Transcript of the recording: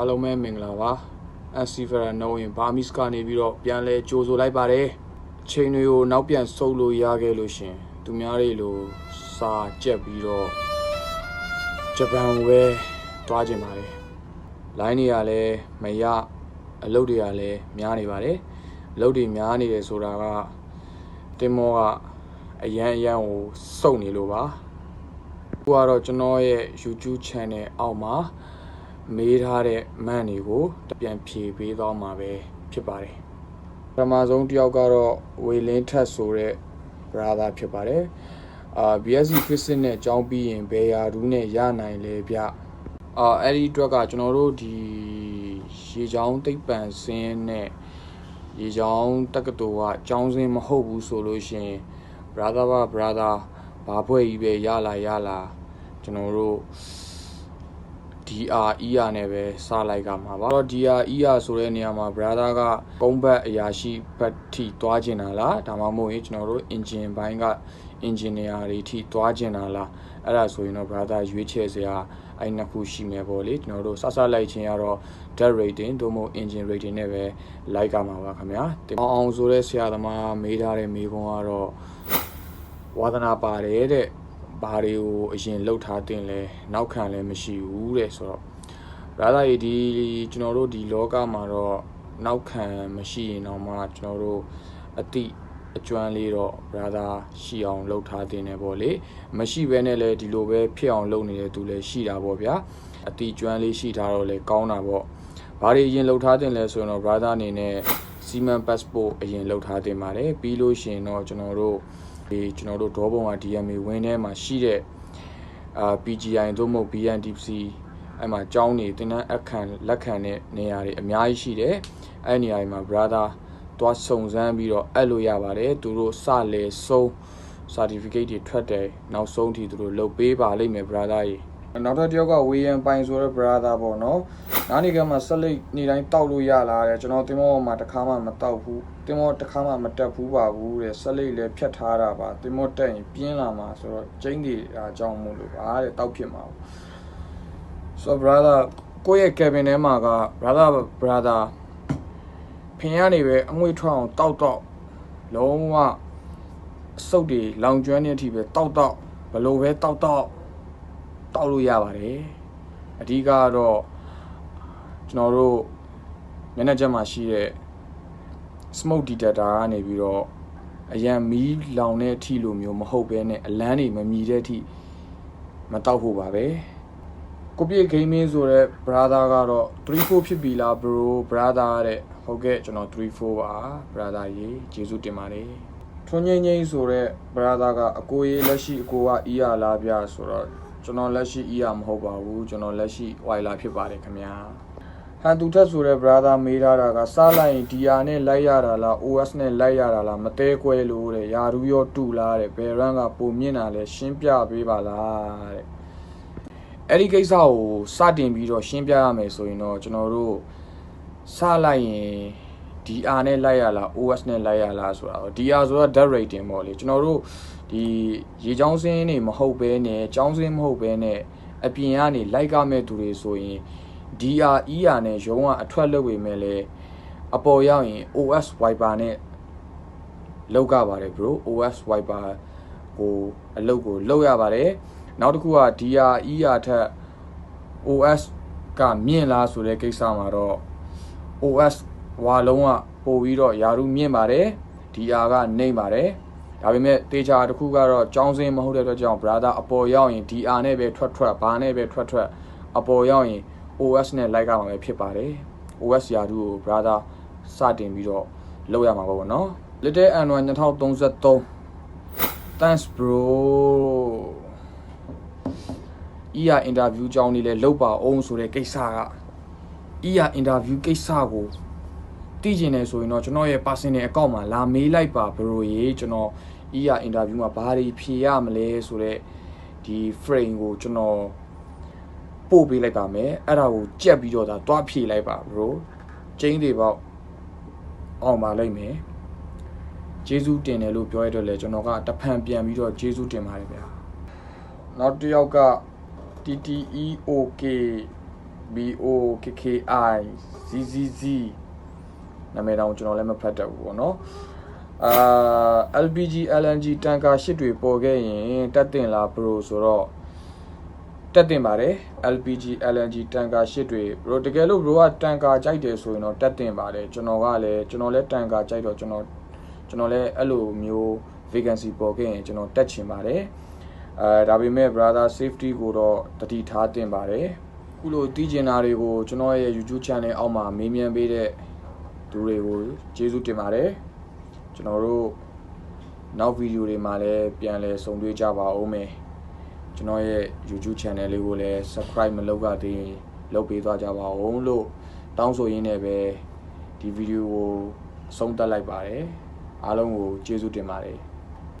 အားလုံးပဲမင်္ဂလာပါအစီဖရာနိုဝင်ဘာမစ်ကနေပြီးတော့ပြန်လဲကြိုဆိုလိုက်ပါတယ်အချိန်တွေကိုနောက်ပြန်ဆုပ်လို့ရခဲ့လို့ရှင်သူများတွေလိုစာကြက်ပြီးတော့ဂျပန်ကိုပဲတွားကျင်ပါတယ်လိုင်းတွေကလည်းမရအလုပ်တွေကလည်းများနေပါတယ်အလုပ်တွေများနေတယ်ဆိုတာကတင်မောကအရန်အရန်ကိုစုံနေလို့ပါအခုကတော့ကျွန်တော်ရဲ့ YouTube channel အောက်မှာ မေးထားတဲ့မန့်တွေကိုပြန်ဖြေပေးသွားမှာပဲဖြစ်ပါတယ်ပထမဆုံးတစ်ယောက်ကတော့ဝေလင်းထက်ဆိုတဲ့ brother ဖြစ်ပါတယ်အာ BSc physics နဲ့ကျောင်းပြီးရင်ဘယ်ရာထူးနဲ့ရနိုင်လဲဗျအာအဲ့ဒီအတွက်ကကျွန်တော်တို့ဒီရေချောင်းသိပ္ပံစင်းနဲ့ရေချောင်းတက္ကသိုလ်ကကျောင်းစင်းမဟုတ်ဘူးဆိုလို့ရှိရင် brother ပါ brother ဘာဖွဲ့ကြီးပဲရလာရလာကျွန်တော်တို့ DR ER နဲ့ပဲစလိုက်ကမှာပါတော့ DR ER ဆိုတဲ့နေရာမှာ brother ကကုန်းဘတ်အရာရှိဘတ်ထိသွားကျင်တာလားဒါမှမဟုတ်ရင်ကျွန်တော်တို့ engine ဘိုင်းက engineer တွေထိသွားကျင်တာလားအဲ့ဒါဆိုရင်တော့ brother ရွေးချယ်စရာအဲ့နှစ်ခုရှိမယ်ပေါ့လေကျွန်တော်တို့စစလိုက်ချင်းကတော့ dead rating သို့မဟုတ် engine rating နဲ့ပဲလိုက်ကမှာပါခင်ဗျာအောင်အောင်ဆိုတဲ့ဆရာသမားမေးထားတဲ့မေးခွန်းကတော့ဝါသနာပါတယ်တဲ့ ဘာတွေကိုအရင်လှုပ်ထားတင်လဲနောက်ခံလည်းမရှိဘူးတဲ့ဆိုတော့ရာသာရီဒီကျွန်တော်တို့ဒီလောကမှာတော့နောက်ခံမရှိရင်တော့မှကျွန်တော်တို့အတိအကျွမ်းလေးတော့ brother ရှိအောင်လှုပ်ထားတင်တယ်ပေါ့လေမရှိဘဲနဲ့လည်းဒီလိုပဲဖြစ်အောင်လုပ်နေတဲ့သူလည်းရှိတာပေါ့ဗျာအတိကျွမ်းလေးရှိထားတော့လည်းကောင်းတာပေါ့ဘာတွေအရင်လှုပ်ထားတင်လဲဆိုရင်တော့ brother အနေနဲ့စီမံ passport အရင်လှုပ်ထားတင်ပါတယ်ပြီးလို့ရှိရင်တော့ကျွန်တော်တို့ ဒီကျွန်တော်တို့ဒေါပုံက DMA ဝင်းထဲမှာရှိတဲ့အာ PGI သို့မဟုတ် BNDC အဲ့မှာကျောင်းနေတင်တန်းအခန့်လက်ခံတဲ့နေရာတွေအများကြီးရှိတယ်အဲ့နေရာတွေမှာ brother သွားစုံစမ်းပြီးတော့အဲ့လိုရပါတယ်သူတို့စလေဆုံး certificate တွေထွက်တယ်နောက်ဆုံးထိသူတို့လုပ်ပေးပါလိမ့်မယ် brother ကြီး နောက်တစ်ယောက်ကဝေယံပိုင်ဆိုတဲ့ brother ပေါ့နော်နားနေကမှဆက်လက်နေတိုင်းတောက်လို့ရလာတယ်ကျွန်တော်တင်မောမှာတစ်ခါမှမတောက်ဘူးတင်မောတစ်ခါမှမတက်ဘူးပါဘူးတဲ့ဆက်လက်လည်းဖြတ်ထားတာပါတင်မောတက်ရင်ပြင်းလာမှာဆိုတော့ကျင်းတွေအကြောင်းမို့လို့ပါတဲ့တောက်ဖြစ်မှာဆိုတော့ brother ကိုယ့်ရဲ့ cabin ထဲမှာက brother brother ဖင်ရနေပဲအငွေထွက်အောင်တောက်တောက်လုံးဝအစုပ်တွေလောင်ကျွမ်းတဲ့အထိပဲတောက်တောက်ဘလို့ပဲတောက်တောက် တောက်လို့ရပါတယ်အဓိကကတော့ကျွန်တော်တို့မျက်နှာချက်မှာရှိတဲ့ smoke detector ကနေပြီးတော့အရန်မီးလောင်တဲ့အထိလိုမျိုးမဟုတ်ဘဲနဲ့အလန်းတွေမမြည်တဲ့အထိမတောက်ဖို့ပါပဲကိုပြည့်ဂိမ်းမင်းဆိုတဲ့ brother ကတော့34ဖြစ်ပြီလား bro brother တဲ့ဟုတ်ကဲ့ကျွန်တော်34ပါ brother ရေကျေးဇူးတင်ပါတယ်ထွန်းငိမ့်ငိမ့်ဆိုတဲ့ brother ကအကိုရေးလက်ရှိအကိုက ER လားဗျဆိုတော့ ကျွန်တော်လက်ရှိ ER မဟုတ်ပါဘူးကျွန်တော်လက်ရှိ wiler ဖြစ်ပါတယ်ခင်ဗျာဟန်တူထက်ဆိုတဲ့ brother မေးထားတာကစားလိုက်ရင် DR နဲ့လိုက်ရတာလား OS နဲ့လိုက်ရတာလားမတဲကွဲလို့တဲ့ယာရူရောတူလားတဲ့ဘယ် run ကပုံမြင့်တာလဲရှင်းပြပေးပါလားတဲ့အဲ့ဒီကိစ္စကိုစတင်ပြီးတော့ရှင်းပြရမယ်ဆိုရင်တော့ကျွန်တော်တို့စလိုက်ရင် DR နဲ့လိုက်ရလား OS နဲ့လိုက်ရလားဆိုတာတော့ DR ဆိုတာ dead rating ပေါ့လေကျွန်တော်တို့ ဒီရေချောင်းစင်းနေမဟုတ်ဘဲနဲ့ချောင်းစင်းမဟုတ်ဘဲနဲ့အပြင်ကနေလိုက်ကမဲ့သူတွေဆိုရင် DR ER နဲ့ရုံးကအထွက်လုပ်ပေမဲ့လည်းအပေါ်ရောက်ရင် OS wiper နဲ့လောက်ကပါတယ် bro OS wiper ကိုအလုပ်ကိုလုပ်ရပါတယ်နောက်တစ်ခုက DR ER ထက် OS ကမြင့်လားဆိုတဲ့ကိစ္စမှာတော့ OS ဝါလုံးကပို့ပြီးတော့ယာရုမြင့်ပါတယ် DR ကနေပါတယ် ဒါပေမဲ့တေချာတစ်ခုကတော့ចောင်းစင်းမဟုတ်တဲ့အတွက်ကြောင့် brother အပေါ်ရောက်ရင် DR နဲ့ပဲထွက်ထွက်ဘာနဲ့ပဲထွက်ထွက်အပေါ်ရောက်ရင် OS နဲ့လိုက်ကမှာပဲဖြစ်ပါတယ် OS ယာရုကို brother စတင်ပြီးတော့လောက်ရမှာပေါ့ဗောနော် Little Android 2033 Thanks bro ER interview ကြောင်းနေလဲလောက်ပါအောင်ဆိုတဲ့ကိစ္စက ER interview ကိစ္စကို သိကျင်နေဆိုရင်တော့ကျွန်တော်ရဲ့ personal account မှာလာမေးလိုက်ပါ bro ရေကျွန်တော် ER interview မှာဘာတွေဖြေရမလဲဆိုတော့ဒီ frame ကိုကျွန်တော်ပို့ပေးလိုက်ပါမယ်အဲ့ဒါကိုကြက်ပြီးတော့ဒါတွားဖြေလိုက်ပါ bro ကျင်းတွေပေါ့အောင်ပါလိမ့်မယ်ကျေးဇူးတင်တယ်လို့ပြောရတော့လေကျွန်တော်ကတဖန်ပြန်ပြီးတော့ကျေးဇူးတင်ပါတယ်ဗျာနောက်တစ်ယောက်က TTEOK B O K K I Z Z Z နာမည်တောင်ကျွန်တော်လည်းမဖတ်တတ်ဘူးပေါ့နော်အာ LPG LNG တန်ကာရှစ်တွေပေါ်ခဲ့ရင်တက်တင်လား bro ဆိုတော့တက်တင်ပါတယ် LPG LNG တန်ကာရှစ်တွေ bro တကယ်လို့ bro ကတန်ကာကြိုက်တယ်ဆိုရင်တော့တက်တင်ပါတယ်ကျွန်တော်ကလည်းကျွန်တော်လည်းတန်ကာကြိုက်တော့ကျွန်တော်ကျွန်တော်လည်းအဲ့လိုမျိုး vacancy ပေါ်ခဲ့ရင်ကျွန်တော်တက်ချင်ပါတယ်အဲဒါပေမဲ့ brother safety ကိုတော့တတိထားတင်ပါတယ်ခုလိုတည်ကျင်တာတွေကိုကျွန်တော်ရဲ့ YouTube channel အောက်မှာမေးမြန်းပေးတဲ့ သူတွေကိုကျေးဇူးတင်ပါတယ်ကျွန်တော်တို့နောက်ဗီဒီယိုတွေမှာလည်းပြန်လည်ဆုံတွေ့ကြပါဦးမယ်ကျွန်တော်ရဲ့ YouTube channel လေးကိုလည်း subscribe မလုပ်ကြသေးရင်လုပ်ပေးသွားကြပါဦးလို့တောင်းဆိုရင်းနဲ့ပဲဒီဗီဒီယိုကိုဆုံးသက်လိုက်ပါတယ်အားလုံးကိုကျေးဇူးတင်ပါတယ်